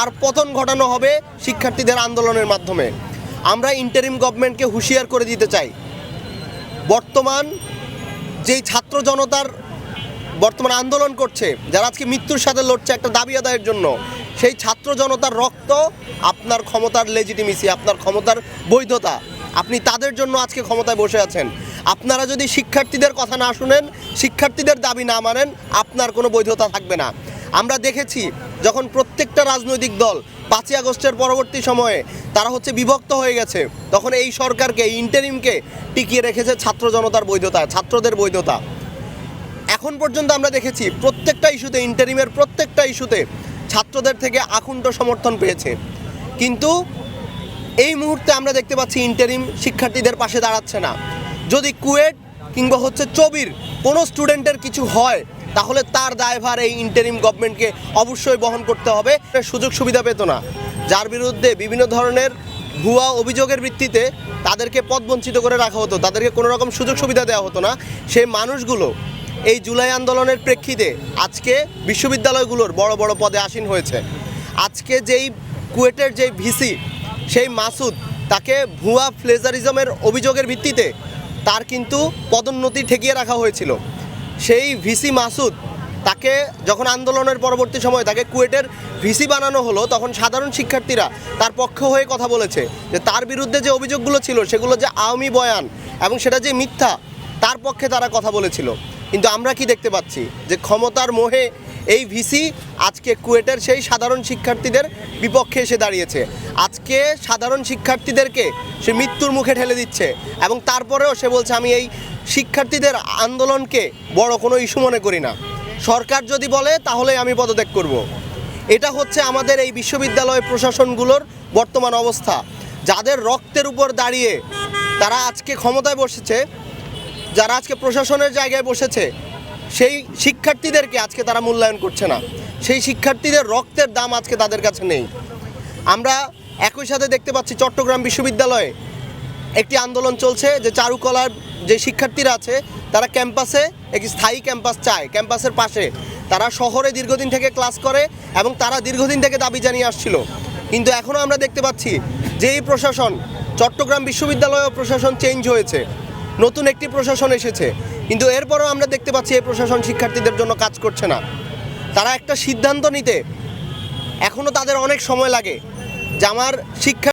তার পতন ঘটানো হবে শিক্ষার্থীদের আন্দোলনের মাধ্যমে। আমরা ইন্টারিম গভর্নমেন্টকে হুঁশিয়ার করে দিতে চাই। বর্তমান যেই ছাত্র জনতার বর্তমান আন্দোলন করছে, যারা আজকে মৃত্যুর সাথে লড়ছে একটা দাবি আদায়ের জন্য, সেই ছাত্র জনতার রক্ত আপনার ক্ষমতার লেজিটিমেসি আপনার ক্ষমতার বৈধতা, আপনি তাদের জন্য আজকে ক্ষমতায় বসে আছেন। আপনারা যদি শিক্ষার্থীদের কথা না শুনেন, শিক্ষার্থীদের দাবি না মানেন, আপনার কোনো বৈধতা থাকবে না। আমরা দেখেছি যখন প্রত্যেকটা রাজনৈতিক দল পাঁচই আগস্টের পরবর্তী সময়ে তারা হচ্ছে বিভক্ত হয়ে গেছে, তখন এই সরকারকে, এই ইন্টারিমকে টিকিয়ে রেখেছে ছাত্র জনতার বৈধতা, ছাত্রদের বৈধতা। এখন পর্যন্ত আমরা দেখেছি প্রত্যেকটা ইস্যুতে ইন্টারিমের প্রত্যেকটা ইস্যুতে ছাত্রদের থেকে আকুণ্ঠ সমর্থন পেয়েছে। কিন্তু এই মুহূর্তে আমরা দেখতে পাচ্ছি ইন্টারিম শিক্ষার্থীদের পাশে দাঁড়াচ্ছে না। যদি কুয়েট কিংবা হচ্ছে চবির কোনো স্টুডেন্টের কিছু হয় তাহলে তার দায়ভার এই ইন্টারিম গভর্নমেন্টকে অবশ্যই বহন করতে হবে। সুযোগ সুবিধা পেত না। যার বিরুদ্ধে বিভিন্ন ধরনের ভুয়া অভিযোগের ভিত্তিতে তাদেরকে পদবঞ্চিত করে রাখা হতো। তাদেরকে কোনো রকম সুযোগ সুবিধা দেওয়া হতো না। সেই মানুষগুলো এই জুলাই আন্দোলনের প্রেক্ষিতে আজকে বিশ্ববিদ্যালয়গুলোর বড় বড় পদে আসীন হয়েছে। আজকে যেই কুয়েটের যেই ভিসি, সেই মাসুদ, তাকে ভুয়া ফ্লেজারিজমের অভিযোগের ভিত্তিতে তার কিন্তু পদোন্নতি ঠেকিয়ে রাখা হয়েছিল। সেই ভিসি মাসুদ তাকে যখন আন্দোলনের পরবর্তী সময় তাকে কুয়েটের ভিসি বানানো হলো, তখন সাধারণ শিক্ষার্থীরা তার পক্ষ হয়ে কথা বলেছে যে তার বিরুদ্ধে যে অভিযোগগুলো ছিল সেগুলো যে আওয়ামী বয়ান এবং সেটা যে মিথ্যা, তার পক্ষে তারা কথা বলেছিল। কিন্তু আমরা কি দেখতে পাচ্ছি যে ক্ষমতার মোহে এই ভিসি আজকে কুয়েটের সেই সাধারণ শিক্ষার্থীদের বিপক্ষে এসে দাঁড়িয়েছে। আজকে সাধারণ শিক্ষার্থীদেরকে সে মৃত্যুর মুখে ঠেলে দিচ্ছে এবং তারপরেও সে বলছে, আমি এই শিক্ষার্থীদের আন্দোলনকে বড় কোনো ইস্যু মনে করি না। সরকার যদি বলে তাহলে আমি পদত্যাগ করব। এটা হচ্ছে আমাদের এই বিশ্ববিদ্যালয় প্রশাসনগুলোর বর্তমান অবস্থা। যাদের রক্তের উপর দাঁড়িয়ে তারা আজকে ক্ষমতায় বসেছে, যারা আজকে প্রশাসনের জায়গায় বসেছে, সেই শিক্ষার্থীদেরকে আজকে তারা মূল্যায়ন করছে না। সেই শিক্ষার্থীদের রক্তের দাম আজকে তাদের কাছে নেই। আমরা একই সাথে দেখতে পাচ্ছি চট্টগ্রাম বিশ্ববিদ্যালয়ে একটি আন্দোলন চলছে যে চারুকলার যে শিক্ষার্থীরা আছে, তারা ক্যাম্পাসে একটি স্থায়ী ক্যাম্পাস চায়। ক্যাম্পাসের পাশে তারা শহরে দীর্ঘদিন থেকে ক্লাস করে এবং তারা দীর্ঘদিন থেকে দাবি জানিয়ে আসছিল। কিন্তু এখনও আমরা দেখতে পাচ্ছি যে এই প্রশাসন, চট্টগ্রাম বিশ্ববিদ্যালয় প্রশাসন চেঞ্জ হয়েছে। নতুন একটি প্রশাসন এসেছে। কিন্তু এরপরও আমরা দেখতে পাচ্ছি এই প্রশাসন শিক্ষার্থীদের জন্য কাজ করছে না। তারা একটা সিদ্ধান্ত নিতে এখনও তাদের অনেক সময় লাগে যে আমার শিক্ষা